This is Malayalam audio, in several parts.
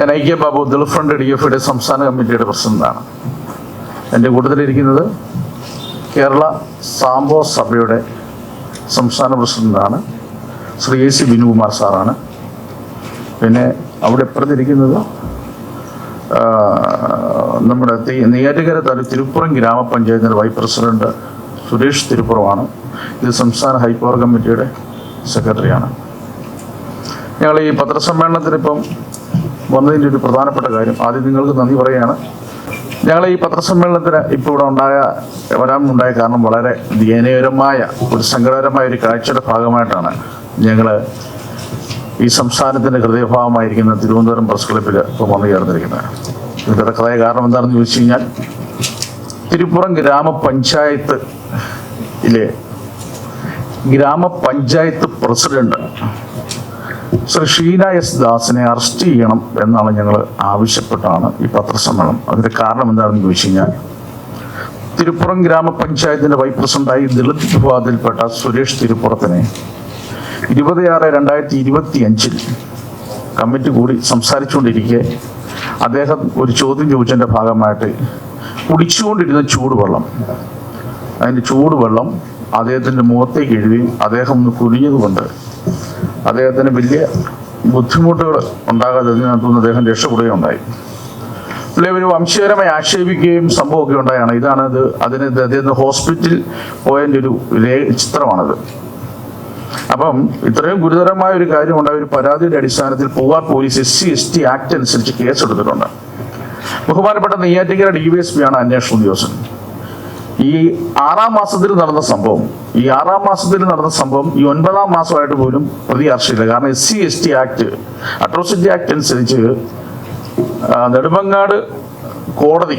ഞാൻ ഐക്യ Babu Dalit front D F ഐയുടെ സംസ്ഥാന കമ്മിറ്റിയുടെ പ്രസിഡന്റാണ്. എന്റെ കൂട്ടത്തിലിരിക്കുന്നത് കേരള സാംബോ സഭയുടെ സംസ്ഥാന പ്രസിഡന്റാണ്. ശ്രീ എ സി ബിനുകുമാർ സാറാണ്. പിന്നെ അവിടെ ഇപ്പുറത്തിരിക്കുന്നത് നമ്മുടെ നെയ്യാറ്റുകര താലൂക്ക് തിരുപ്പുറം ഗ്രാമപഞ്ചായത്തിന്റെ വൈസ് പ്രസിഡന്റ് സുരേഷ് തിരുപ്പുറമാണ്. ഇത് സംസ്ഥാന ഹൈപ്പവർ കമ്മിറ്റിയുടെ സെക്രട്ടറിയാണ്. ഞങ്ങൾ ഈ പത്രസമ്മേളനത്തിന് ഇപ്പം വന്നതിന്റെ ഒരു പ്രധാനപ്പെട്ട കാര്യം. ആദ്യം നിങ്ങൾക്ക് നന്ദി പറയുകയാണ്. ഞങ്ങൾ ഈ പത്രസമ്മേളനത്തിന് ഇപ്പോൾ ഇവിടെ ഉണ്ടായ വരാനുണ്ടായ കാരണം വളരെ ദയനീയരമായ ഒരു സങ്കടകരമായ ഒരു കാഴ്ചയുടെ ഭാഗമായിട്ടാണ് ഞങ്ങൾ ഈ സംസ്ഥാനത്തിന്റെ ഹൃദയഭാഗമായിരിക്കുന്ന തിരുവനന്തപുരം പ്രസ് ക്ലബ്ബിൽ ഇപ്പോൾ വന്നു ചേർന്നിരിക്കുന്നത്. ഇതിന്റെ കഥയ കാരണം എന്താണെന്ന് ചോദിച്ചു കഴിഞ്ഞാൽ തിരുപ്പുറം ഗ്രാമപഞ്ചായത്ത് ഗ്രാമപഞ്ചായത്ത് പ്രസിഡന്റ് ശ്രീ ഷീന എസ് ദാസിനെ അറസ്റ്റ് ചെയ്യണം എന്നാണ് ഞങ്ങൾ ആവശ്യപ്പെട്ടാണ് ഈ പത്രസമ്മേളനം. അതിന്റെ കാരണം എന്താണെന്ന് ചോദിച്ചു കഴിഞ്ഞാൽ തിരുപ്പുറം ഗ്രാമപഞ്ചായത്തിന്റെ വൈസ് പ്രസിഡന്റായി ദളിത് വിഭാഗത്തിൽപ്പെട്ട സുരേഷ് തിരുപ്പുറത്തിനെ ഇരുപത് ആറ് രണ്ടായിരത്തി ഇരുപത്തി അഞ്ചിൽ കമ്മിറ്റി കൂടി സംസാരിച്ചുകൊണ്ടിരിക്കെ അദ്ദേഹം ഒരു ചോദ്യം ചോദിച്ചതിന്റെ ഭാഗമായിട്ട് കുടിച്ചുകൊണ്ടിരുന്ന ചൂടുവെള്ളം അതിന്റെ ചൂടുവെള്ളം അദ്ദേഹത്തിന്റെ മുഖത്തേക്ക് എഴുതി അദ്ദേഹം ഒന്ന് കുനിഞ്ഞതുകൊണ്ട് അദ്ദേഹത്തിന് വലിയ ബുദ്ധിമുട്ടുകൾ ഉണ്ടാകാതെ അതിനകത്തുനിന്ന് അദ്ദേഹം രക്ഷപ്പെടുകയുണ്ടായി. പുള്ളി ഒരു വംശീയരമായി ആക്ഷേപിക്കുകയും സംഭവമൊക്കെ ഉണ്ടായാണ്. ഇതാണ് ഇത്. അതിന് അദ്ദേഹത്തിന് ഹോസ്പിറ്റൽ പോയതിന്റെ ഒരു ചിത്രമാണത്. അപ്പം ഇത്രയും ഗുരുതരമായ ഒരു കാര്യം ഉണ്ടായ ഒരു പരാതിയുടെ അടിസ്ഥാനത്തിൽ Poovar police S C S T act അനുസരിച്ച് കേസെടുത്തിട്ടുണ്ട്. ബഹുമാനപ്പെട്ട Neyyattinkara D V S P ആണ് അന്വേഷണ ഉദ്യോഗസ്ഥൻ. ഈ ആറാം മാസത്തിൽ നടന്ന സംഭവം ഈ ആറാം മാസത്തിൽ നടന്ന സംഭവം ഈ ഒൻപതാം മാസമായിട്ട് പോലും പ്രതി അർഷില്ല കാരണം S C S T act atrocity act അനുസരിച്ച് നെടുമങ്ങാട് കോടതി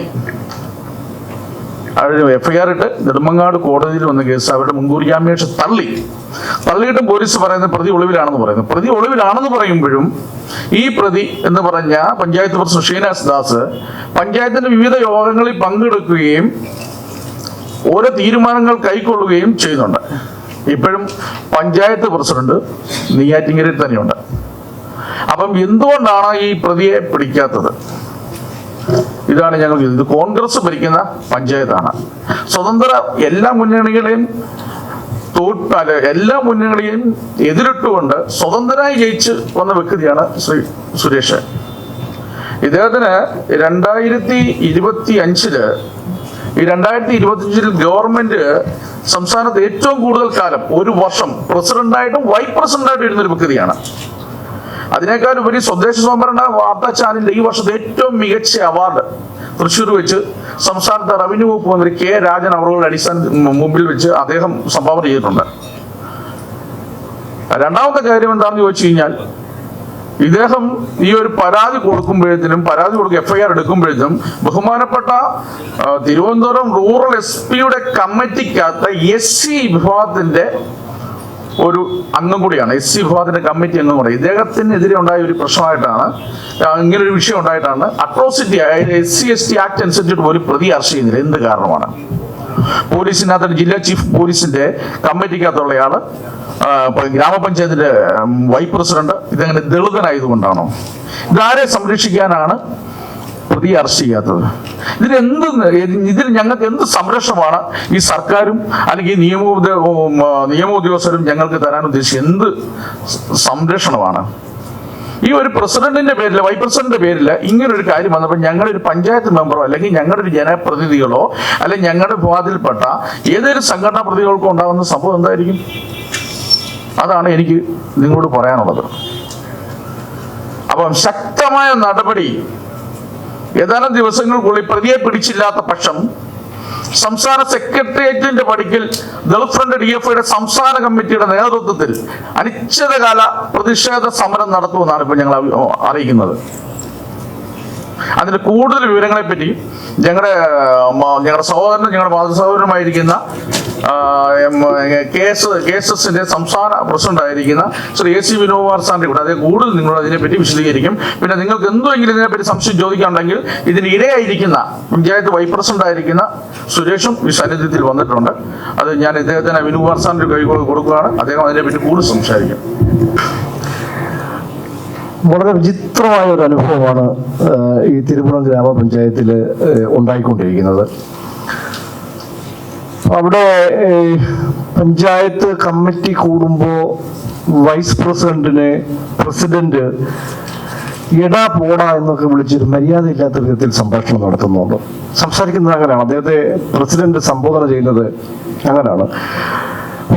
എഫ്ഐആർ ഇട്ട് നെടുമങ്ങാട് കോടതിയിൽ വന്ന കേസ് അവരുടെ മുൻകൂർ ജാമ്യാപേക്ഷ തള്ളി. തള്ളിയിട്ടും പോലീസ് പറയുന്നത് പ്രതി ഒളിവിലാണെന്ന് പറയുന്നു. പ്രതി ഒളിവിലാണെന്ന് പറയുമ്പോഴും ഈ പ്രതി എന്ന് പറഞ്ഞ പഞ്ചായത്ത് പ്രസിഡന്റ് ഷീനാസ് ദാസ് പഞ്ചായത്തിന്റെ വിവിധ യോഗങ്ങളിൽ പങ്കെടുക്കുകയും ഓരോ തീരുമാനങ്ങൾ കൈക്കൊള്ളുകയും ചെയ്യുന്നുണ്ട്. ഇപ്പോഴും പഞ്ചായത്ത് പ്രസിഡന്റ് നെയ്യാറ്റിങ്കരയിൽ തന്നെയുണ്ട്. അപ്പം എന്തുകൊണ്ടാണ് ഈ പ്രതിയെ പിടിക്കാത്തത്? ഇതാണ് ഞങ്ങൾ. ഇത്. കോൺഗ്രസ് ഭരിക്കുന്ന പഞ്ചായത്താണ്. സ്വതന്ത്ര എല്ലാ മുന്നണികളെയും എല്ലാ മുന്നണികളെയും എതിരിട്ടുകൊണ്ട് സ്വതന്ത്രനായി ജയിച്ച് വന്ന വ്യക്തിയാണ് ശ്രീ സുരേഷ്. ഇദ്ദേഹത്തിന് രണ്ടായിരത്തി ഇരുപത്തി അഞ്ചിൽ ഈ രണ്ടായിരത്തി ഇരുപത്തി അഞ്ചിൽ ഗവൺമെന്റ് സംസ്ഥാനത്ത് ഏറ്റവും കൂടുതൽ കാലം ഒരു വർഷം പ്രസിഡന്റായിട്ടും വൈസ് പ്രസിഡന്റായിട്ടും ഇരുന്നൊരു വ്യക്തിയാണ്. അതിനേക്കാൾ ഉപരി സ്വദേശ സ്വംഭരണ വാർത്താ ചാനലിന്റെ ഈ വർഷത്തെ ഏറ്റവും മികച്ച അവാർഡ് തൃശ്ശൂർ വെച്ച് സംസ്ഥാനത്തെ റവന്യൂ വകുപ്പ് മന്ത്രി കെ രാജൻ അവറുകളുടെ അടിസ്ഥാന മുമ്പിൽ വെച്ച് അദ്ദേഹം സംഭാവന ചെയ്തിട്ടുണ്ട്. രണ്ടാമത്തെ കാര്യം എന്താണെന്ന് ചോദിച്ചു കഴിഞ്ഞാൽ ഇദ്ദേഹം ഈ ഒരു പരാതി കൊടുക്കുമ്പോഴത്തേനും പരാതി കൊടുക്കുക എഫ്ഐആർ എടുക്കുമ്പോഴത്തേനും ബഹുമാനപ്പെട്ട തിരുവനന്തപുരം റൂറൽ എസ് പിയുടെ കമ്മിറ്റിക്കകത്ത് എസ് സി വിഭാഗത്തിന്റെ ഒരു അംഗം കൂടിയാണ്. എസ് സി വിഭാഗത്തിന്റെ കമ്മിറ്റി അംഗം കൂടെ. ഇദ്ദേഹത്തിനെതിരെ ഉണ്ടായ ഒരു പ്രശ്നമായിട്ടാണ് ഇങ്ങനെ ഒരു വിഷയം ഉണ്ടായിട്ടാണ് അട്രോസിറ്റി അതായത് S C S T act അനുസരിച്ചിട്ട് പോലും പ്രതി അറസ്റ്റ് ചെയ്യുന്നില്ല എന്ത് കാരണമാണ്? പോലീസിനകത്ത് ജില്ലാ ചീഫ് പോലീസിന്റെ കമ്മിറ്റിക്കകത്തുള്ളയാൾ ഗ്രാമപഞ്ചായത്തിന്റെ വൈസ് പ്രസിഡന്റ് ഇതങ്ങനെ ദളിതനായതുകൊണ്ടാണോ? ഇതാരെ സംരക്ഷിക്കാനാണ് പ്രതി അറസ്റ്റ് ചെയ്യാത്തത്? ഇതിന് എന്ത് ഇതിൽ ഞങ്ങൾക്ക് എന്ത് സംരക്ഷണമാണ് ഈ സർക്കാരും അല്ലെങ്കിൽ നിയമ നിയമ ഉദ്യോഗസ്ഥരും ഞങ്ങൾക്ക് തരാൻ ഉദ്ദേശിച്ച് എന്ത് സംരക്ഷണമാണ്? ഈ ഒരു പ്രസിഡന്റിന്റെ പേരിൽ വൈസ് പ്രസിഡന്റിന്റെ പേരിൽ ഇങ്ങനെ ഒരു കാര്യം വന്നപ്പോൾ ഞങ്ങളുടെ ഒരു പഞ്ചായത്ത് മെമ്പറോ അല്ലെങ്കിൽ ഞങ്ങളുടെ ഒരു ജനപ്രതിനിധികളോ അല്ലെങ്കിൽ ഞങ്ങളുടെ വാതിൽപ്പെട്ട ഏതൊരു സംഘടനാ പ്രതികൾക്കോ ഉണ്ടാകുന്ന സംഭവം എന്തായിരിക്കും? അതാണ് എനിക്ക് നിങ്ങളോട് പറയാനുള്ളത്. അപ്പം ശക്തമായ നടപടി ഏതാനും ദിവസങ്ങൾക്കുള്ളിൽ പ്രതിയെ പിടിച്ചില്ലാത്ത പക്ഷം സംസ്ഥാന സെക്രട്ടേറിയറ്റിന്റെ പടിക്കൽ ദളിത് ഫ്രണ്ട് ഡി എഫ് ഐയുടെ സംസ്ഥാന കമ്മിറ്റിയുടെ നേതൃത്വത്തിൽ അനിശ്ചിതകാല പ്രതിഷേധ സമരം നടത്തുമെന്നാണ് ഇപ്പോൾ ഞങ്ങൾ അറി- അറിയിക്കുന്നത്. അതിന്റെ കൂടുതൽ വിവരങ്ങളെ പറ്റി ഞങ്ങളുടെ ഞങ്ങളുടെ സഹോദരൻ ഞങ്ങളുടെ മാതൃസഹോദരനുമായിരിക്കുന്ന സഹോദരനുമായിരിക്കുന്ന കേസ് കേസസിന്റെ സംസ്ഥാന പ്രസിഡന്റ് ആയിരിക്കുന്ന ശ്രീ എ സി വിനോദ് സാറിന്റെ കൂടെ അതേ കൂടുതൽ നിങ്ങൾ അതിനെപ്പറ്റി വിശദീകരിക്കും. പിന്നെ നിങ്ങൾക്ക് എന്തെങ്കിലും ഇതിനെപ്പറ്റി സംശയം ചോദിക്കാനുണ്ടെങ്കിൽ ഇതിന് ഇരയായിരിക്കുന്ന പഞ്ചായത്ത് വൈസ് പ്രസിഡന്റ് ആയിരിക്കുന്ന സുരേഷും ഈ സാന്നിധ്യത്തിൽ വന്നിട്ടുണ്ട്. അത് ഞാൻ ഇദ്ദേഹത്തിന് വിനോകുമാർ സാറിന്റെ കൈ കൊടുക്കുകയാണ്. അദ്ദേഹം അതിനെപ്പറ്റി കൂടുതൽ സംസാരിക്കും. വളരെ വിചിത്രമായ ഒരു അനുഭവമാണ് ഈ തിരുപ്പുറം ഗ്രാമപഞ്ചായത്തിൽ ഉണ്ടായിക്കൊണ്ടിരിക്കുന്നത്. അവിടെ പഞ്ചായത്ത് കമ്മിറ്റി കൂടുമ്പോൾ വൈസ് പ്രസിഡന്റിനെ പ്രസിഡന്റ് എടാ പോടാ എന്നൊക്കെ വിളിച്ചൊരു മര്യാദയില്ലാത്ത വിധത്തിൽ സംഭാഷണം നടത്തുന്നുണ്ട്. സംസാരിക്കുന്നത് അങ്ങനെയാണ്. അദ്ദേഹത്തെ പ്രസിഡന്റ് സംബോധന ചെയ്യുന്നത് അങ്ങനെയാണ്.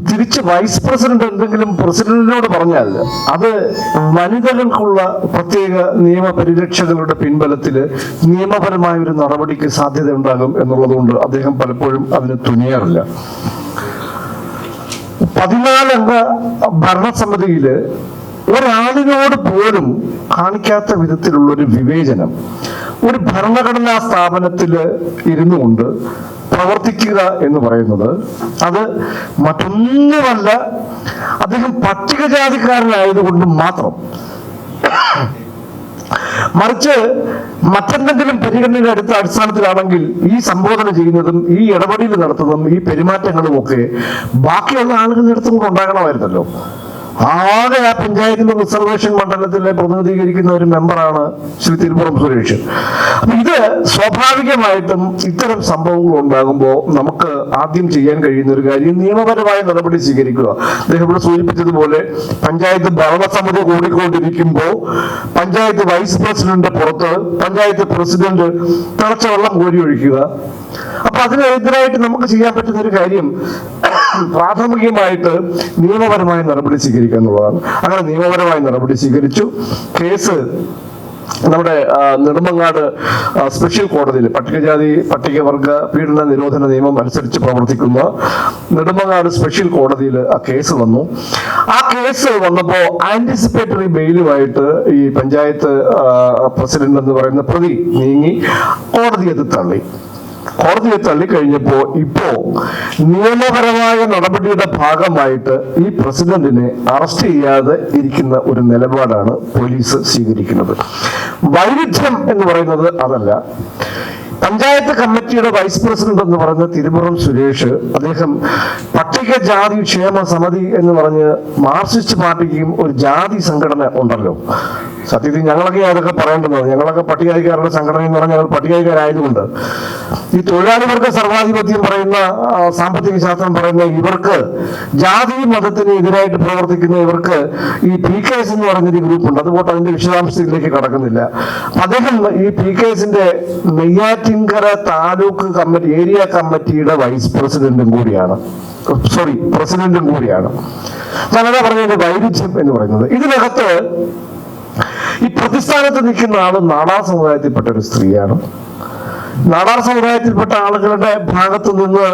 തിരിച്ച് വൈസ് പ്രസിഡന്റ് എന്തെങ്കിലും പ്രസിഡന്റിനോട് പറഞ്ഞാൽ അത് വനിതകൾക്കുള്ള പ്രത്യേക നിയമ പരിരക്ഷകളുടെ പിൻബലത്തിൽ നിയമപരമായ ഒരു നടപടിക്ക് സാധ്യത ഉണ്ടാകും എന്നുള്ളതുകൊണ്ട് അദ്ദേഹം പലപ്പോഴും അതിന് തുനിയാറില്ല. പതിനാലംഗ ഭരണസമിതിയിൽ ഒരാളിനോട് പോലും കാണിക്കാത്ത വിധത്തിലുള്ള ഒരു വിവേചനം. ഒരു ഭരണഘടനാ സ്ഥാപനത്തിൽ ഇരുന്നു കൊണ്ട് പ്രവർത്തിക്കുക എന്ന് പറയുന്നത് അത് മറ്റൊന്നുമല്ല അദ്ദേഹം പട്ടികജാതിക്കാരനായതുകൊണ്ട് മാത്രം. മറിച്ച് മറ്റെന്തെങ്കിലും പരിഗണനയുടെ അടുത്ത അടിസ്ഥാനത്തിലാണെങ്കിൽ ഈ സംബോധന ചെയ്യുന്നതും ഈ ഇടപെടൽ നടത്തുന്നതും ഈ പെരുമാറ്റങ്ങളും ഒക്കെ ബാക്കിയുള്ള ആളുകളുടെ അടുത്തും ഉണ്ടാകണമായിരുന്നല്ലോ ആകെ ആ പഞ്ചായത്തിന്റെ റിസർവേഷൻ മണ്ഡലത്തിലെ പ്രതിനിധീകരിക്കുന്ന ഒരു മെമ്പറാണ് ശ്രീ തിരുപ്പുറം സുരേഷ്. അപ്പൊ ഇത് സ്വാഭാവികമായിട്ടും ഇത്തരം സംഭവങ്ങൾ ഉണ്ടാകുമ്പോൾ നമുക്ക് ആദ്യം ചെയ്യാൻ കഴിയുന്ന ഒരു കാര്യം നിയമപരമായ നടപടി സ്വീകരിക്കുക. അദ്ദേഹം ഇവിടെ സൂചിപ്പിച്ചതുപോലെ പഞ്ചായത്ത് ഭരണസമിതി കൂടിക്കൊണ്ടിരിക്കുമ്പോൾ പഞ്ചായത്ത് വൈസ് പ്രസിഡന്റ് പുറത്ത് പഞ്ചായത്ത് പ്രസിഡന്റ് തിളച്ച വെള്ളം കോരി ഒഴിക്കുക അപ്പൊ അതിനെതിരായിട്ട് നമുക്ക് ചെയ്യാൻ പറ്റുന്ന ഒരു കാര്യം പ്രാഥമികമായിട്ട് നിയമപരമായ നടപടി സ്വീകരിക്കുക എന്നുള്ളതാണ്. അങ്ങനെ നിയമപരമായ നടപടി സ്വീകരിച്ചു. കേസ് നമ്മുടെ നെടുമങ്ങാട് സ്പെഷ്യൽ കോടതിയിൽ പട്ടികജാതി പട്ടികവർഗ പീഡന നിരോധന നിയമം അനുസരിച്ച് പ്രവർത്തിക്കുന്ന നെടുമങ്ങാട് സ്പെഷ്യൽ കോടതിയിൽ ആ കേസ് വന്നു. ആ കേസ് വന്നപ്പോൾ ആന്റിസിപ്പേറ്ററി ബെയിലുമായിട്ട് ഈ പഞ്ചായത്ത് പ്രസിഡന്റ് എന്ന് പറയുന്ന പ്രതി നീങ്ങി കോടതി തള്ളി. കോടതിയെ തള്ളിക്കഴിഞ്ഞപ്പോ ഇപ്പോ നിയമപരമായ നടപടിയുടെ ഭാഗമായിട്ട് ഈ പ്രസിഡന്റിനെ അറസ്റ്റ് ചെയ്യാതെ ഇരിക്കുന്ന ഒരു നിലപാടാണ് പോലീസ് സ്വീകരിക്കുന്നത്. വൈരുദ്ധ്യം എന്ന് പറയുന്നത് അതല്ല. പഞ്ചായത്ത് കമ്മിറ്റിയുടെ വൈസ് പ്രസിഡന്റ് എന്ന് പറയുന്ന തിരുപുറം സുരേഷ് അദ്ദേഹം പട്ടികജാതി ക്ഷേമ സമിതി എന്ന് പറഞ്ഞ് മാർക്സിസ്റ്റ് പാർട്ടിക്കും ഒരു ജാതി സംഘടന ഉണ്ടല്ലോ. സത്യത്തിൽ ഞങ്ങളൊക്കെ അതൊക്കെ പറയേണ്ടത് ഞങ്ങളൊക്കെ പട്ടികജാതിക്കാരുടെ സംഘടന എന്ന് പറഞ്ഞാൽ ഞങ്ങൾ ഈ തൊഴിലാളികൾക്ക് സർവാധിപത്യം പറയുന്ന സാമ്പത്തിക ശാസ്ത്രം പറയുന്ന ഇവർക്ക് ജാതി മതത്തിന് എതിരായിട്ട് പ്രവർത്തിക്കുന്ന ഇവർക്ക് ഈ പി കെ എസ് എന്ന് പറഞ്ഞൊരു ഗ്രൂപ്പ് ഉണ്ട് അതുപോലെ അതിന്റെ വിശദാംശത്തിലേക്ക് കടക്കുന്നില്ല. അദ്ദേഹം ഈ പി കെ എസിന്റെ നെയ്യാറ്റിൻകര താലൂക്ക് കമ്മിറ്റി ഏരിയ കമ്മിറ്റിയുടെ വൈസ് പ്രസിഡന്റും കൂടിയാണ്. സോറി പ്രസിഡന്റും കൂടിയാണ്. ഞാനതാ പറഞ്ഞതിന്റെ വൈരുദ്ധ്യം എന്ന് പറയുന്നത്. ഇതിനകത്ത് ഈ പ്രതിസ്ഥാനത്ത് നിൽക്കുന്ന ആൾ നാടാർ സമുദായത്തിൽപ്പെട്ട ഒരു സ്ത്രീയാണ്. നാടാർ സമുദായത്തിൽപ്പെട്ട ആളുകളുടെ ഭാഗത്തു നിന്ന്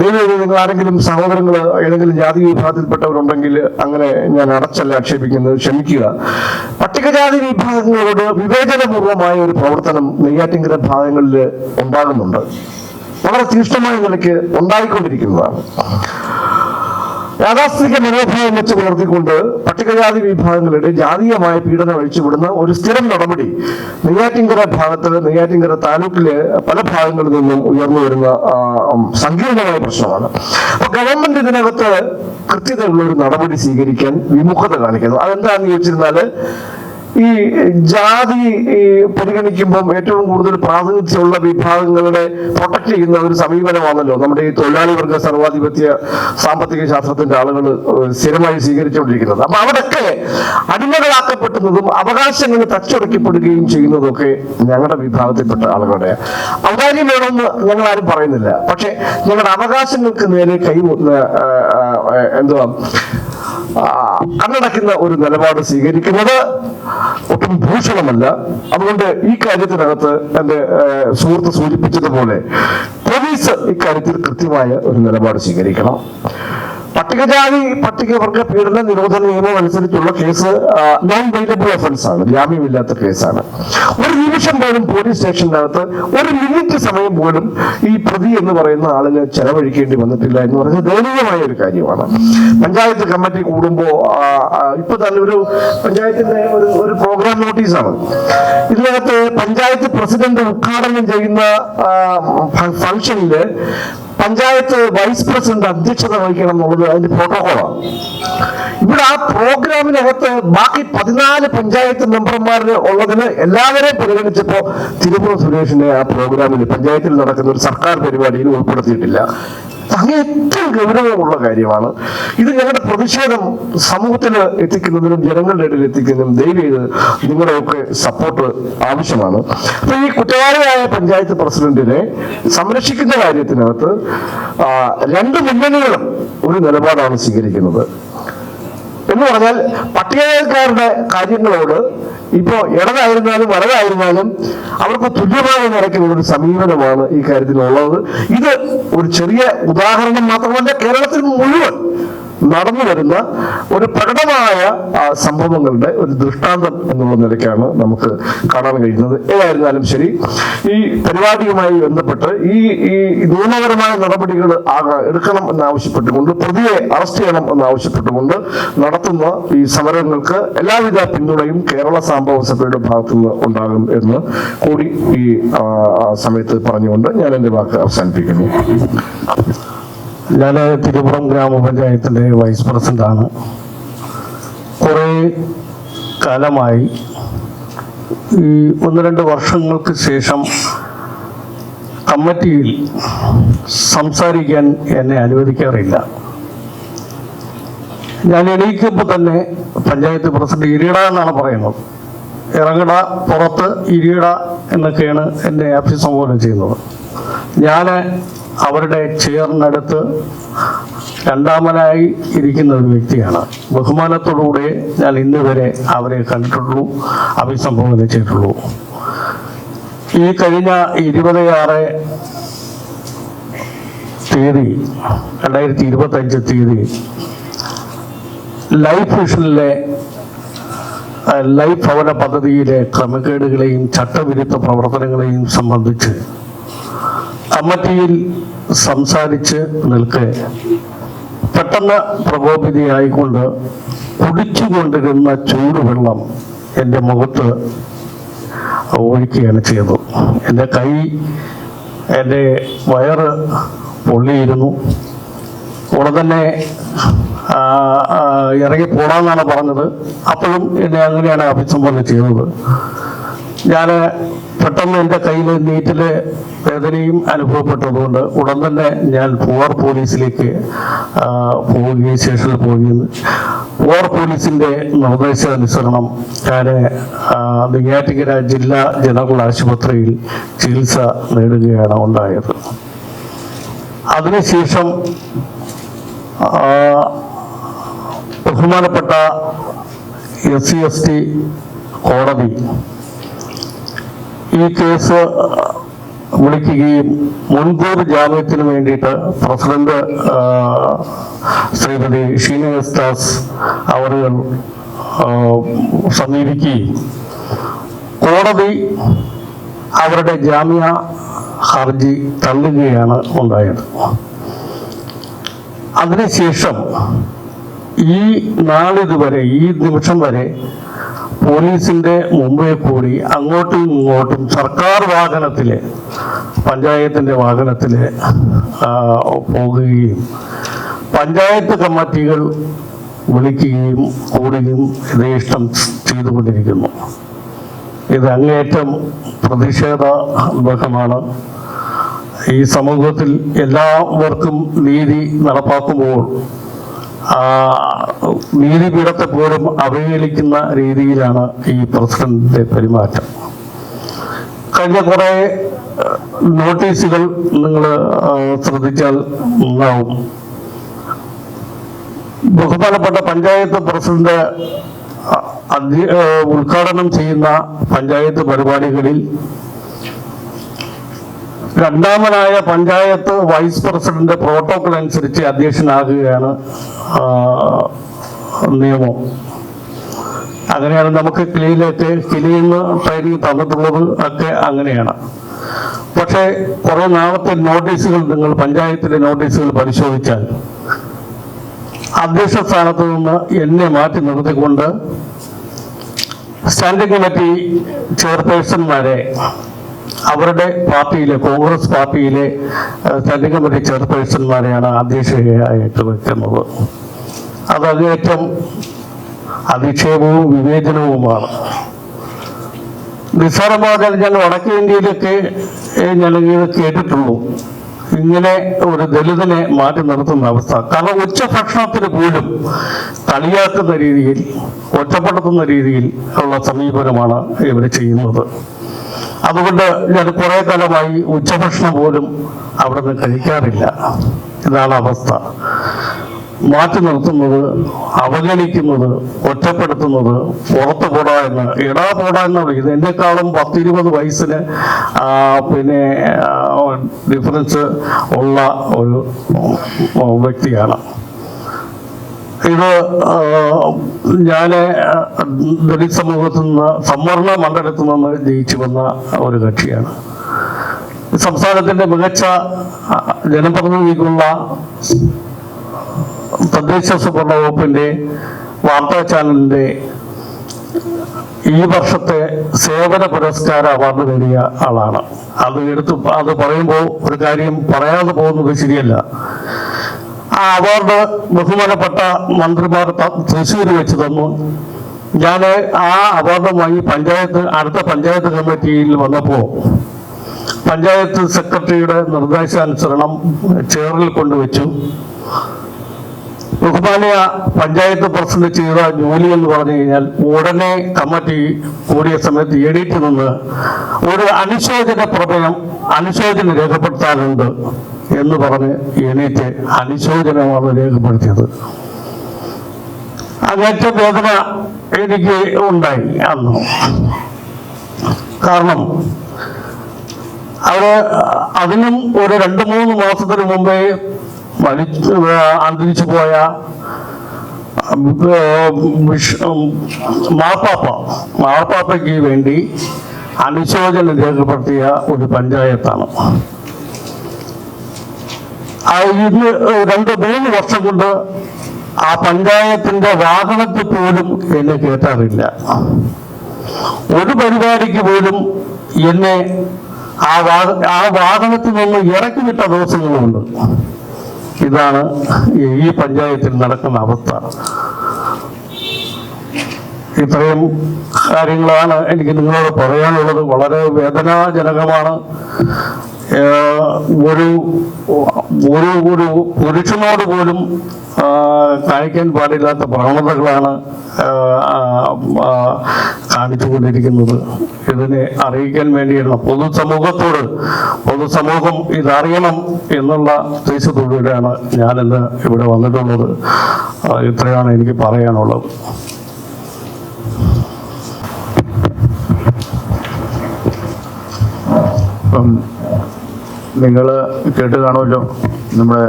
ദൈവം നിങ്ങൾ ആരെങ്കിലും സഹോദരങ്ങൾ ഏതെങ്കിലും ജാതി വിഭാഗത്തിൽപ്പെട്ടവരുണ്ടെങ്കിൽ അങ്ങനെ ഞാൻ അടച്ചല്ല ആക്ഷേപിക്കുന്നത് ക്ഷമിക്കുക. പട്ടികജാതി വിഭാഗങ്ങളോട് വിവേചനപൂർവമായ ഒരു പ്രവർത്തനം നെയ്യാറ്റിങ്കര ഭാഗങ്ങളിൽ ഉണ്ടാകുന്നുണ്ട്. വളരെ തീക്ഷ്ണമായ നിലയ്ക്ക് ഉണ്ടായിക്കൊണ്ടിരിക്കുന്നതാണ്. യാഥാസ്ഥിക മനോഭാവം വെച്ച് പുലർത്തിക്കൊണ്ട് പട്ടികജാതി വിഭാഗങ്ങളുടെ ജാതീയമായ പീഡനം അഴിച്ചുവിടുന്ന ഒരു സ്ഥിരം നടപടി നെയ്യാറ്റിങ്കര ഭാഗത്ത് നെയ്യാറ്റിങ്കര താലൂക്കിലെ പല ഭാഗങ്ങളിൽ നിന്നും ഉയർന്നു വരുന്ന സങ്കീർണമായ പ്രശ്നമാണ്. അപ്പൊ ഗവൺമെന്റ് ഇതിനകത്ത് കൃത്യതയുള്ള ഒരു നടപടി സ്വീകരിക്കാൻ വിമുഖത കാണിക്കുന്നു. അതെന്താണെന്ന് ചോദിച്ചിരുന്നാൽ ഈ ജാതി പരിഗണിക്കുമ്പോൾ ഏറ്റവും കൂടുതൽ പ്രാതിനിധ്യമുള്ള വിഭാഗങ്ങളുടെ പ്രൊട്ടക്ട് ചെയ്യുന്ന ഒരു സമീപനമാണല്ലോ നമ്മുടെ ഈ തൊഴിലാളി വർഗ സർവാധിപത്യ സാമ്പത്തിക ശാസ്ത്രത്തിന്റെ ആളുകൾ സ്ഥിരമായി സ്വീകരിച്ചുകൊണ്ടിരിക്കുന്നത്. അപ്പൊ അവിടൊക്കെ അടിമകളാക്കപ്പെടുന്നതും അവകാശങ്ങൾ തച്ചുടക്കപ്പെടുകയും ചെയ്യുന്നതൊക്കെ ഞങ്ങളുടെ വിഭാഗത്തിൽപ്പെട്ട ആളുകളുടെ ഔദാര്യം വേണമെന്ന് ഞങ്ങൾ ആരും പറയുന്നില്ല. പക്ഷെ ഞങ്ങളുടെ അവകാശങ്ങൾക്ക് നേരെ കൈ എന്തുവാ കണ്ണടക്കുന്ന ഒരു നിലപാട് സ്വീകരിക്കുന്നത് ഒട്ടും ഭൂഷണമല്ല. അതുകൊണ്ട് ഈ കാര്യത്തിനകത്ത് എന്റെ സുഹൃത്ത് സൂചിപ്പിച്ചതുപോലെ പോലീസ് ഇക്കാര്യത്തിൽ കൃത്യമായ ഒരു നിലപാട് സ്വീകരിക്കണം. പട്ടികജാതി പട്ടികവർഗ പീഡന നിരോധന നിയമം അനുസരിച്ചുള്ള കേസ് നോൺ വെയിലബിൾ ഒഫൻസ് ആണ് ജാമ്യമില്ലാത്ത കേസാണ്. ഒരു നിമിഷം പോലും പോലീസ് സ്റ്റേഷനകത്ത് ഒരു മിനിറ്റ് സമയം പോലും ഈ പ്രതി എന്ന് പറയുന്ന ആളിന് ചെലവഴിക്കേണ്ടി വന്നിട്ടില്ല എന്ന് പറയുന്നത് ദയനീയമായ ഒരു കാര്യമാണ്. പഞ്ചായത്ത് കമ്മിറ്റി കൂടുമ്പോ ആ, ആ, ഇപ്പൊ തന്നെ ഒരു പഞ്ചായത്തിന്റെ ഒരു ഒരു പ്രോഗ്രാം നോട്ടീസാണ് ഇതിനകത്ത് പഞ്ചായത്ത് പ്രസിഡന്റ് ഉദ്ഘാടനം ചെയ്യുന്ന ഫംഗ്ഷനിൽ പഞ്ചായത്ത് വൈസ് പ്രസിഡന്റ് അധ്യക്ഷത വഹിക്കണം എന്നുള്ളത് അതിന്റെ പ്രോട്ടോകോളാണ് ഇവിടെ ആ പ്രോഗ്രാമിനകത്ത് ബാക്കി പതിനാല് പഞ്ചായത്ത് മെമ്പർമാർ ഉള്ളതിന് എല്ലാവരെയും പരിഗണിച്ചപ്പോ തിരുപ്പുറം സുരേഷിനെ ആ പ്രോഗ്രാമിൽ പഞ്ചായത്തിൽ നടക്കുന്ന ഒരു സർക്കാർ പരിപാടിയിൽ ഉൾപ്പെടുത്തിയിട്ടില്ല. അങ്ങനെ ഏറ്റവും ഗൗരവമുള്ള കാര്യമാണ്. ഇത് ഞങ്ങളുടെ പ്രതിഷേധം സമൂഹത്തിൽ എത്തിക്കുന്നതിനും ജനങ്ങളുടെ ഇടയിൽ എത്തിക്കുന്നതിനും ദയവ് ചെയ്ത് നിങ്ങളുടെയൊക്കെ സപ്പോർട്ട് ആവശ്യമാണ്. അപ്പൊ ഈ കുറ്റവാളിയായ പഞ്ചായത്ത് പ്രസിഡന്റിനെ സംരക്ഷിക്കുന്ന കാര്യത്തിനകത്ത് രണ്ട് മുന്നണികളും ഒരു നിലപാടാണ് സ്വീകരിക്കുന്നത്. എന്ന് പറഞ്ഞാൽ പട്ടികജാതിക്കാരുടെ കാര്യങ്ങളോട് ഇപ്പോ ഇടതായിരുന്നാലും വലതായിരുന്നാലും അവർക്ക് തുല്യമായ നിരക്കിലുള്ള ഒരു സമീപനമാണ് ഈ കാര്യത്തിലുള്ളത്. ഇത് ഒരു ചെറിയ ഉദാഹരണം മാത്രമല്ല കേരളത്തിൽ മുഴുവൻ നടന്നു വരുന്ന ഒരു പ്രകടമായ സംഭവങ്ങളുടെ ഒരു ദൃഷ്ടാന്തം എന്നുള്ള നിലയ്ക്കാണ് നമുക്ക് കാണാൻ കഴിയുന്നത്. ഏതായിരുന്നാലും ശരി ഈ പരിപാടിയുമായി ബന്ധപ്പെട്ട് ഈ ഈ നിയമപരമായ നടപടികൾ എടുക്കണം എന്നാവശ്യപ്പെട്ടുകൊണ്ട് പ്രതിയെ അറസ്റ്റ് ചെയ്യണം എന്നാവശ്യപ്പെട്ടുകൊണ്ട് നടത്തുന്ന ഈ സമരങ്ങൾക്ക് എല്ലാവിധ പിന്തുണയും കേരള സംഭവ സഭയുടെ ഭാഗത്തു നിന്ന് ഉണ്ടാകും എന്ന് കൂടി ഈ സമയത്ത് പറഞ്ഞുകൊണ്ട് ഞാൻ എന്റെ വാക്ക് അവസാനിപ്പിക്കുന്നു. ഞാൻ തിരുപുറം ഗ്രാമപഞ്ചായത്തിന്റെ വൈസ് പ്രസിഡന്റാണ് കുറേ കാലമായി ഈ ഒന്ന് രണ്ട് വർഷങ്ങൾക്ക് ശേഷം കമ്മിറ്റിയിൽ സംസാരിക്കാൻ എന്നെ അനുവദിക്കാറില്ല. ഞാൻ എണീക്കുമ്പോൾ തന്നെ പഞ്ചായത്ത് പ്രസിഡന്റ് ഇരിയട എന്നാണ് പറയുന്നത്. ഇറങ്ങട പുറത്ത് ഇരിയട എന്നൊക്കെയാണ് എന്നെ അഭിസംബോധന ചെയ്യുന്നത്. ഞാൻ അവരുടെ ചെയറിനടുത്ത് രണ്ടാമനായി ഇരിക്കുന്ന ഒരു വ്യക്തിയാണ്. ബഹുമാനത്തോടുകൂടെ ഞാൻ ഇന്ന് വരെ അവരെ കണ്ടിട്ടുള്ളൂ അഭിസംബോധന ചെയ്തിട്ടുള്ളൂ. ഈ കഴിഞ്ഞ ഇരുപത് ആറ് തീയതി രണ്ടായിരത്തി ഇരുപത്തി അഞ്ച് തീയതി ലൈഫ് മിഷനിലെ ലൈഫ് ഭവന പദ്ധതിയിലെ ക്രമക്കേടുകളെയും ചട്ടവിരുദ്ധ പ്രവർത്തനങ്ങളെയും സംബന്ധിച്ച് കമ്മിറ്റിയിൽ സംസാരിച്ച് നിൽക്കെ. പെട്ടെന്ന് പ്രകോപിതയായിക്കൊണ്ട് കുടിച്ചുകൊണ്ടിരുന്ന ചൂടുവെള്ളം എന്റെ മുഖത്ത് ഒഴിക്കുകയാണ് ചെയ്തത്. എന്റെ കൈ എന്റെ വയറ് പൊള്ളിയിരുന്നു. ഉടൻ തന്നെ ആ, ആ, ഇറങ്ങി പോടാന്നാണ് പറഞ്ഞത്. അപ്പോഴും എന്നെ അങ്ങനെയാണ് അഭിസംബോധന ചെയ്തത്. ഞാൻ പെട്ടെന്ന് എന്റെ കയ്യിൽ നീറ്റിൽ വേദനയും അനുഭവപ്പെട്ടതുകൊണ്ട് ഉടൻ തന്നെ ഞാൻ പൂവാർ പോലീസിലേക്ക് പോവുകയും സ്റ്റേഷനിൽ പോവുകയും. പൂവാർ പോലീസിന്റെ നിർദ്ദേശാനുസരണം ഞാൻ നെയ്യാറ്റിക്കര ജില്ലാ ജനറൽ ആശുപത്രിയിൽ ചികിത്സ നേടുകയാണ് ഉണ്ടായത്. അതിനുശേഷം ബഹുമാനപ്പെട്ട എസ് സി എസ് ടി കോടതി ഈ കേസ് വിളിക്കുകയും മുൻകൂർ ജാമ്യത്തിന് വേണ്ടിയിട്ട് പ്രസിഡന്റ് ശ്രീമതി എസ് ദാസ് അവരുകൾ സമീപിക്കുകയും കോടതി അവരുടെ ജാമ്യ ഹർജി തള്ളുകയാണ് ഉണ്ടായത്. അതിനുശേഷം ഈ നാളിതുവരെ ഈ നിമിഷം വരെ പോലീസിന്റെ മുമ്പേ കൂടി അങ്ങോട്ടും ഇങ്ങോട്ടും സർക്കാർ വാഹനത്തിൽ പഞ്ചായത്തിന്റെ വാഹനത്തിൽ പോകുകയും പഞ്ചായത്ത് കമ്മിറ്റികൾ വിളിക്കുകയും കൂടുകയും യഥേഷ്ടം ചെയ്തുകൊണ്ടിരിക്കുന്നു. ഇത് അങ്ങേയറ്റം പ്രതിഷേധമാണ് ഈ സമൂഹത്തിൽ എല്ലാവർക്കും നീതി നടപ്പാക്കുമ്പോൾ നീതിപീഠത്തെ പോലും അവഹേളിക്കുന്ന രീതിയിലാണ് ഈ പ്രസിഡന്റിന്റെ പെരുമാറ്റം. കഴിഞ്ഞ കുറെ നോട്ടീസുകൾ നിങ്ങൾ ശ്രദ്ധിച്ചാൽ ഉണ്ടാവും ബഹുമാനപ്പെട്ട പഞ്ചായത്ത് പ്രസിഡന്റ് ഉദ്ഘാടനം ചെയ്യുന്ന പഞ്ചായത്ത് പരിപാടികളിൽ രണ്ടാമനായ പഞ്ചായത്ത് വൈസ് പ്രസിഡന്റ് പ്രോട്ടോകോൾ അനുസരിച്ച് അധ്യക്ഷനാകുകയാണ് നിയമം. അങ്ങനെയാണ് നമുക്ക് കിളിയിലേക്ക് കിളിയിൽ ട്രെയിനിങ് തന്നിട്ടുള്ളത് ഒക്കെ അങ്ങനെയാണ്. പക്ഷേ കുറെ നാളത്തെ നോട്ടീസുകൾ നിങ്ങൾ പഞ്ചായത്തിലെ നോട്ടീസുകൾ പരിശോധിച്ചാൽ അധ്യക്ഷ സ്ഥാനത്ത് നിന്ന് എന്നെ മാറ്റി നിർത്തിക്കൊണ്ട് സ്റ്റാൻഡിംഗ് കമ്മിറ്റി ചെയർപേഴ്സൺമാരെ അവരുടെ പാർട്ടിയിലെ കോൺഗ്രസ് പാർട്ടിയിലെ സ്റ്റാൻഡിംഗ് കമ്മിറ്റി ചെയർപേഴ്സൺമാരെയാണ് അധ്യക്ഷയായിട്ട് വെക്കുന്നത് അത് അങ്ങേറ്റം അധിക്ഷേപവും വിവേചനവുമാണ്. നിസ്സാരമാകാൻ ഞാൻ വടക്കേ ഇന്ത്യയിലൊക്കെ ഞാൻ കേട്ടിട്ടുള്ളൂ. ഇങ്ങനെ ഒരു ദലിതനെ മാറ്റി നിർത്തുന്ന അവസ്ഥ. കാരണം ഉച്ചഭക്ഷണത്തിന് പോലും കളിയാക്കുന്ന രീതിയിൽ ഒറ്റപ്പെടുത്തുന്ന രീതിയിൽ ഉള്ള സമീപനമാണ് ഇവർ ചെയ്യുന്നത്. അതുകൊണ്ട് ഞാൻ കുറെ കാലമായി ഉച്ചഭക്ഷണം പോലും അവിടെ നിന്ന് കഴിക്കാറില്ല. ഇതാണ് അവസ്ഥ. മാറ്റി നിർത്തുന്നത് അവഗണിക്കുന്നത് ഒറ്റപ്പെടുത്തുന്നത് പുറത്തു പോടാ എന്ന് ഇടാ പോടാ എന്ന് വിളിക്കുന്നത് എന്നെക്കാളും പത്തിരുപത് വയസ്സിന് പിന്നെ ഡിഫറൻസ് ഉള്ള ഒരു വ്യക്തിയാണ്. ഇത് ഞാൻ ദളിത് സമൂഹത്തിൽ നിന്ന് സംവരണ മണ്ഡലത്തിൽ നിന്ന് ജയിച്ചു വന്ന ഒരു കക്ഷിയാണ്. സംസ്ഥാനത്തിന്റെ മികച്ച ജനപ്രതിനിധിക്കുള്ള തദ്ദേശ സ്വയംഭരണ വകുപ്പിന്റെ വാർത്താ ചാനലിന്റെ ഈ വർഷത്തെ സേവന പുരസ്കാര അവാർഡ് നേടിയ ആളാണ്. അത് എടുത്ത് അത് പറയുമ്പോൾ ഒരു കാര്യം പറയാതെ പോകുന്നത് ശരിയല്ല. ആ അവാർഡ് ബഹുമാനപ്പെട്ട മന്ത്രിമാർ തൃശ്ശൂർ വെച്ച് തന്നു. ഞാൻ ആ അവാർഡ് വാങ്ങി പഞ്ചായത്ത് അടുത്ത പഞ്ചായത്ത് കമ്മിറ്റിയിൽ വന്നപ്പോൾ പഞ്ചായത്ത് സെക്രട്ടറിയുടെ നിർദ്ദേശാനുസരണം ചെയറിൽ കൊണ്ടുവച്ചു. ബഹുമാനിയ പഞ്ചായത്ത് പ്രസിഡന്റ് ചെയ്ത ജോലി എന്ന് പറഞ്ഞു കഴിഞ്ഞാൽ ഉടനെ കമ്മിറ്റി കൂടിയ സമയത്ത് എണീറ്റ് നിന്ന് ഒരു അനുശോചന പ്രമേയം അനുശോചനം രേഖപ്പെടുത്താനുണ്ട് എന്ന് പറഞ്ഞ് എണീറ്റ് അനുശോചനമാണ് രേഖപ്പെടുത്തിയത്. അങ്ങേറ്റ വേദന എനിക്ക് ഉണ്ടായി അന്ന്. കാരണം അവർ അതിനും ഒരു രണ്ട് മൂന്ന് മാസത്തിന് മുമ്പേ മരിച്ചു അന്തരിച്ചു പോയ മാർപ്പാപ്പ. മാർപ്പാപ്പയ്ക്ക് വേണ്ടി അനുശോചനം രേഖപ്പെടുത്തിയ ഒരു പഞ്ചായത്താണ്. ഇന്ന് രണ്ട് മൂന്ന് വർഷം കൊണ്ട് ആ പഞ്ചായത്തിന്റെ വാഹനത്തിൽ പോലും എന്നെ കേട്ടാറില്ല ഒരു പരിപാടിക്ക് പോലും എന്നെ ആ വാഹ ആ വാഹനത്തിൽ നിന്ന് ഇറക്കി വിട്ട ദിവസങ്ങളുമുണ്ട് ഇതാണ് ഈ പഞ്ചായത്തിൽ നടക്കുന്ന അവസ്ഥ. ഇത്രയും കാര്യങ്ങളാണ് എനിക്ക് നിങ്ങളോട് പറയാനുള്ളത്. വളരെ വേദനാജനകമാണ്. ഒരു ഒരു ഒരു പുരുഷനോട് പോലും കാണിക്കാൻ പാടില്ലാത്ത പ്രവണതകളാണ് കാണിച്ചുകൊണ്ടിരിക്കുന്നത്. ഇതിനെ അറിയിക്കാൻ വേണ്ടിയാണ് പൊതുസമൂഹത്തോട് പൊതുസമൂഹം ഇതറിയണം എന്നുള്ള ഉദ്ദേശത്തോടുകൂടിയാണ് ഞാനിന്ന് ഇവിടെ വന്നിട്ടുള്ളത്. ഇത്രയാണ് എനിക്ക് പറയാനുള്ളത്. ഇപ്പം നിങ്ങൾ കേട്ട് കാണുമല്ലോ നമ്മുടെ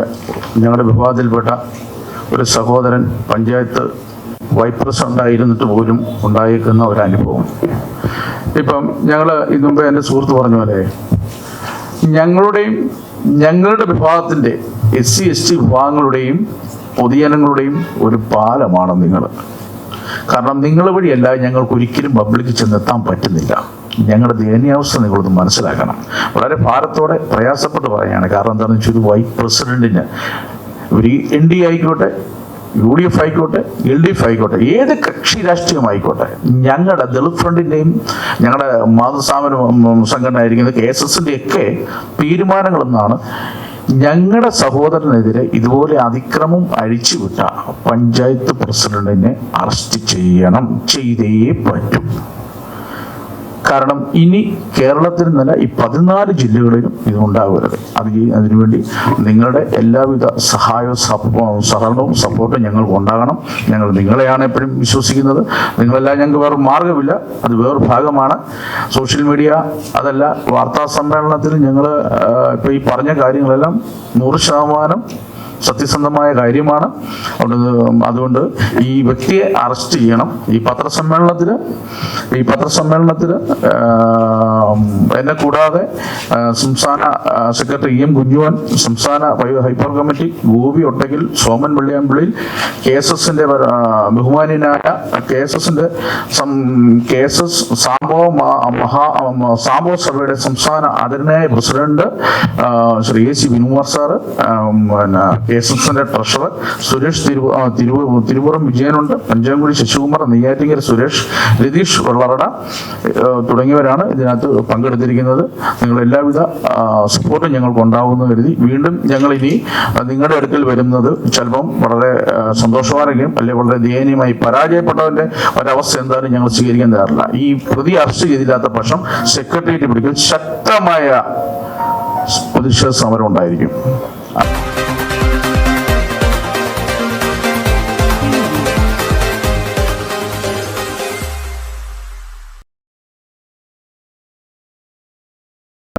ഞങ്ങളുടെ വിഭാഗത്തിൽപ്പെട്ട ഒരു സഹോദരൻ പഞ്ചായത്ത് വൈപ്രസ് ഉണ്ടായിരുന്നിട്ട് പോലും ഉണ്ടായിരിക്കുന്ന ഒരു അനുഭവം. ഇപ്പം ഞങ്ങൾ ഇന്നുമ്പേ എന്റെ സുഹൃത്ത് പറഞ്ഞ പോലെ ഞങ്ങളുടെയും ഞങ്ങളുടെ വിഭാഗത്തിന്റെ എസ് സി എസ് ടി വിഭാഗങ്ങളുടെയും പൊതുജനങ്ങളുടെയും ഒരു പാലമാണ് നിങ്ങൾ കാരണം നിങ്ങൾ വഴിയല്ല ഞങ്ങൾക്ക് ഒരിക്കലും പബ്ലിക്കിൽ ചെന്നെത്താൻ പറ്റുന്നില്ല. ഞങ്ങളുടെ ദയനീയാവസ്ഥ നിങ്ങളൊന്ന് മനസ്സിലാക്കണം. വളരെ ഭാരത്തോടെ പ്രയാസപ്പെട്ട് പറയുകയാണ്. കാരണം എന്താണെന്ന് വെച്ചാൽ ഒരു വൈസ് പ്രസിഡന്റിന് ഒരു എൻ ഡി ആയിക്കോട്ടെ യു ഡി എഫ് ആയിക്കോട്ടെ എൽ ഡി എഫ് ആയിക്കോട്ടെ ഏത് കക്ഷി രാഷ്ട്രീയമായിക്കോട്ടെ ഞങ്ങളുടെ ദളിത് ഫ്രണ്ടിന്റെയും ഞങ്ങളുടെ മാതൃസ്ഥാപന സംഘടന ആയിരിക്കുന്ന കെ എസ് എസിന്റെ ഒക്കെ തീരുമാനങ്ങളെന്നാണ് ഞങ്ങളുടെ സഹോദരനെതിരെ ഇതുപോലെ അതിക്രമം അഴിച്ചുവിട്ട പഞ്ചായത്ത് പ്രസിഡന്റിനെ അറസ്റ്റ് ചെയ്യണം. ചെയ്തേ പറ്റും. കാരണം ഇനി കേരളത്തിൽ നിന്നല്ല ഈ പതിനാല് ജില്ലകളിലും ഇതുണ്ടാകരുത് അത് അതിനുവേണ്ടി നിങ്ങളുടെ എല്ലാവിധ സഹായവും സഹകരണവും സപ്പോർട്ടും ഞങ്ങൾക്ക് ഉണ്ടാകണം. ഞങ്ങൾ നിങ്ങളെയാണ് എപ്പോഴും വിശ്വസിക്കുന്നത്. നിങ്ങളെല്ലാം ഞങ്ങൾക്ക് വേറെ മാർഗമില്ല അത് വേറൊരു ഭാഗമാണ്. സോഷ്യൽ മീഡിയ അതല്ല വാർത്താ സമ്മേളനത്തിൽ ഞങ്ങൾ ഇപ്പോൾ ഈ പറഞ്ഞ കാര്യങ്ങളെല്ലാം നൂറ് ശതമാനം സത്യസന്ധമായ കാര്യമാണ്. അതുകൊണ്ട് ഈ വ്യക്തിയെ അറസ്റ്റ് ചെയ്യണം. ഈ പത്രസമ്മേളനത്തിൽ ഈ പത്രസമ്മേളനത്തിൽ എന്നെ കൂടാതെ സംസ്ഥാന സെക്രട്ടറി എം കുഞ്ഞുവൻ സംസ്ഥാന ഹൈപ്പർ കമ്മിറ്റി ഗോപി ഒട്ടകിൽ സോമൻ വെള്ളിയാമ്പിളിയിൽ കെ എസ് എസിന്റെ ബഹുമാനിയനായ കെ എസ് എസിന്റെ കെ എസ് എസ് സാംബോ മഹാ സാംബോ സഭയുടെ സംസ്ഥാന ആദരണീയ president Shri A C Vinukumar sir പിന്നെ എസ് ട്രഷറർ സുരേഷ് തിരുവ വിജയനുണ്ട്. പഞ്ചാംകുടി ശശികുമാർ നെയ്യാറ്റിങ്കര സുരേഷ് രതീഷ് വെള്ളറട തുടങ്ങിയവരാണ് ഇതിനകത്ത് പങ്കെടുത്തിരിക്കുന്നത്. നിങ്ങൾ എല്ലാവിധ സപ്പോർട്ടും ഞങ്ങൾക്ക് ഉണ്ടാവുമെന്ന് കരുതി വീണ്ടും ഞങ്ങൾ ഇനി നിങ്ങളുടെ അടുക്കൽ വരുന്നത് ചിലപ്പം വളരെ സന്തോഷമായിരിക്കും അല്ലെങ്കിൽ വളരെ ദയനീയമായി പരാജയപ്പെട്ടവന്റെ ഒരവസ്ഥ എന്തായാലും ഞങ്ങൾ സ്വീകരിക്കാൻ തയ്യാറില്ല. ഈ പ്രതി അറസ്റ്റ് ചെയ്തില്ലാത്ത പക്ഷം സെക്രട്ടേറിയറ്റ് പിടിക്കൽ ശക്തമായ പ്രതിഷേധ സമരം ഉണ്ടായിരിക്കും.